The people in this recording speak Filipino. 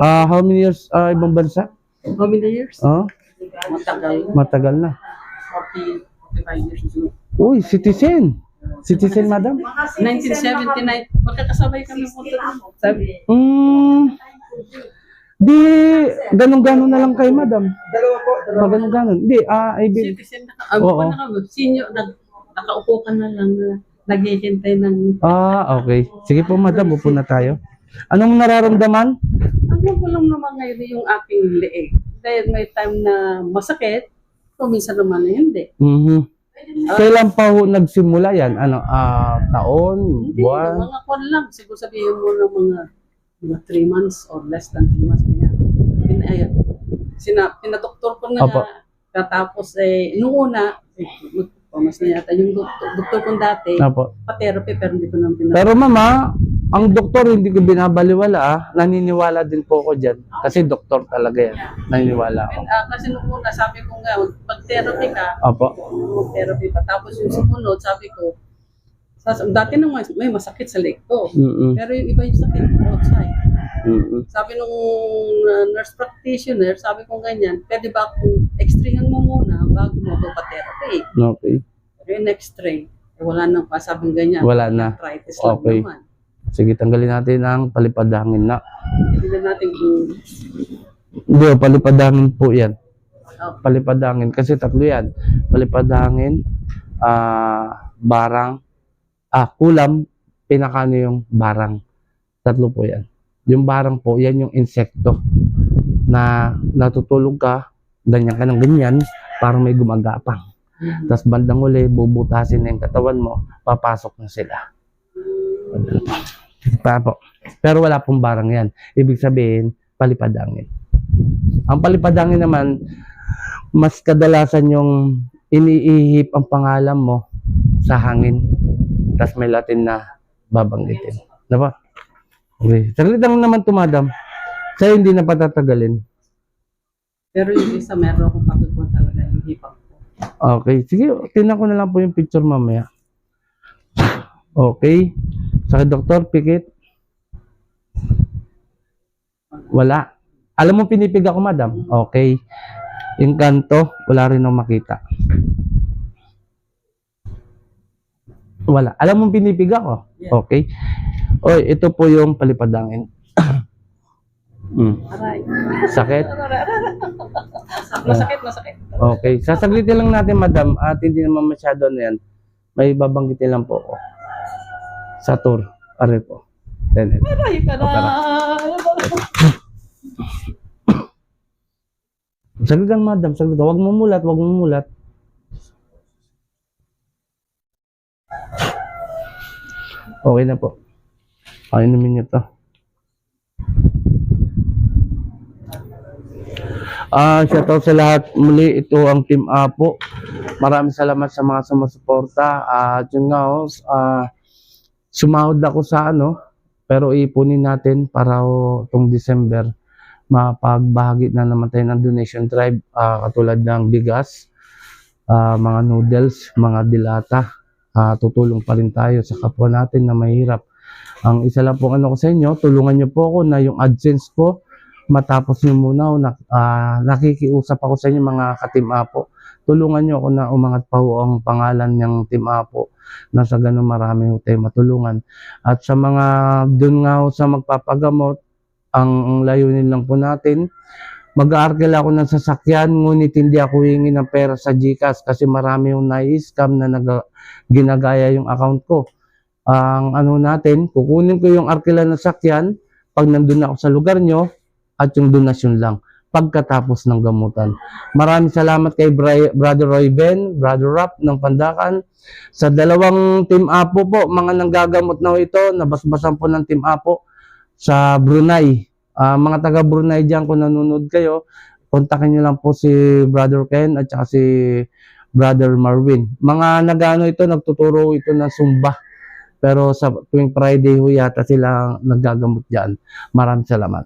Ah, how many years ah, ibang bansa? How many years? Oh, Matagal. matagal na. 40, 45 years. siguro. Uy, citizen. Citizen, madam? 1979. Magkakasabay kami doon. Sabi, Hmm. Di, ganun-ganun na lang kayo, madam. Dalawa po. Dalawa. ganun-ganun. Di, ah, I mean, citizen na ka. Oo. Ano na kami? Senior, nag, nakaupo ka na lang na naghihintay ng... ah, okay. Sige po, madam, upo na tayo. Anong nararamdaman? Ano ko lang naman ngayon yung aking leeg. Dahil may time na masakit, kung minsan naman na hindi. Mhm. Kailan pa ho nagsimula yan? Ano, ah, taon, Hindi, buwan? mga kwan lang. Siguro sabihin mo ng mga mga 3 months or less than 3 months. Sina, pinadoktor ko na Opo. katapos eh, nung una, eh, magpamas na yata yung doktor, doktor kong dati, Apo. pa-therapy pero hindi ko naman pinag- Pero mama, ang doktor hindi ko binabaliwala ah. Naniniwala din po ako dyan. Kasi doktor talaga yan. Naniniwala ako. Ah, kasi nung una, sabi ko nga, pag-therapy ka, Apo. mag-therapy pa. Tapos yung sumunod, sabi ko, sas- dati nung may, masakit sa leg ko. Mm-mm. Pero yung iba yung sakit outside. Mm-mm. Sabi nung uh, nurse practitioner, sabi ko ganyan, pwede ba kung x-rayan mo muna bago mo ito pa-therapy? Okay. Pero yung x-ray, eh, wala nang pa, sabi ganyan. Wala na. Arthritis lang Okay. naman. Sige, tanggalin natin ang palipadangin na. Tignan natin kung, Hindi, oh, palipadangin po yan. oh, Palipadangin. Kasi tatlo yan. Palipadangin, ah, barang, ah, kulam, pinakano yung barang. Tatlo po yan. Yung barang po, yan yung insekto na natutulog ka, ganyan ka ng ganyan, parang may gumagapang. Tapos bandang uli, bubutasin na yung katawan mo, papasok na sila. Pa po. Pero wala pong barang yan. Ibig sabihin, palipadangin. Ang palipadangin naman, mas kadalasan yung iniihip ang pangalan mo sa hangin. Tapos may Latin na babanggitin. Diba? Okay. Saglit lang naman to, madam. Sa'yo hindi na patatagalin. pero yung isa, meron akong pagkukuha talaga hipag ko. Okay. Sige, tinan ko na lang po yung picture mamaya. Okay. Sa doktor, pikit. Wala. Alam mo pinipig ako, madam? Okay. Yung kanto, wala rin akong makita. Wala. Alam mo pinipig ako? Okay. Oy, ito po yung palipadangin. mm. Aray. Sakit? Masakit, masakit. Okay. Sasaglitin lang natin, madam. At hindi naman masyado na yan. May babanggitin lang po ako. Sa tour. Are po. Then, Aray ka na. Saglit lang, madam. Saglit. Huwag mo mulat. Huwag mo Okay na po. Painumin niyo to. Ah, shout out sa lahat. Muli, ito ang Team Apo. Maraming salamat sa mga sumusuporta. At yun nga, oh, ah, sumahod ako sa ano, pero ipunin natin para oh, itong December mapagbahagi na naman tayo ng donation drive ah, katulad ng bigas, ah, mga noodles, mga dilata. Ah, tutulong pa rin tayo sa kapwa natin na mahirap. Ang isa lang po ano ko sa inyo, tulungan niyo po ako na yung AdSense ko matapos niyo muna o nak- ah, nakikiusap ako sa inyo mga ka-Team Apo. Tulungan niyo ako na umangat pa ho ang pangalan ng Team Apo na sa ganun marami ho tayo matulungan. At sa mga dun nga ho sa magpapagamot, ang layunin lang po natin, mag-aarkil ako ng sasakyan, ngunit hindi ako hingi ng pera sa GCash kasi marami yung nai-scam na nag- ginagaya yung account ko. Ang ano natin, kukunin ko yung arkilan ng sakyan pag nandun ako sa lugar nyo at yung donasyon lang pagkatapos ng gamutan. Maraming salamat kay Brother Roy Ben, Brother Rap ng Pandakan. Sa dalawang Team Apo po, mga nanggagamot na ito, nabasbasan po ng Team Apo sa Brunei. Ah, mga taga Brunei dyan, kung nanonood kayo, kontakin nyo lang po si Brother Ken at saka si Brother Marvin. Mga nagano ito, nagtuturo ito ng Zumba. Pero sa tuwing Friday ho yata sila naggagamot dyan. Maraming salamat.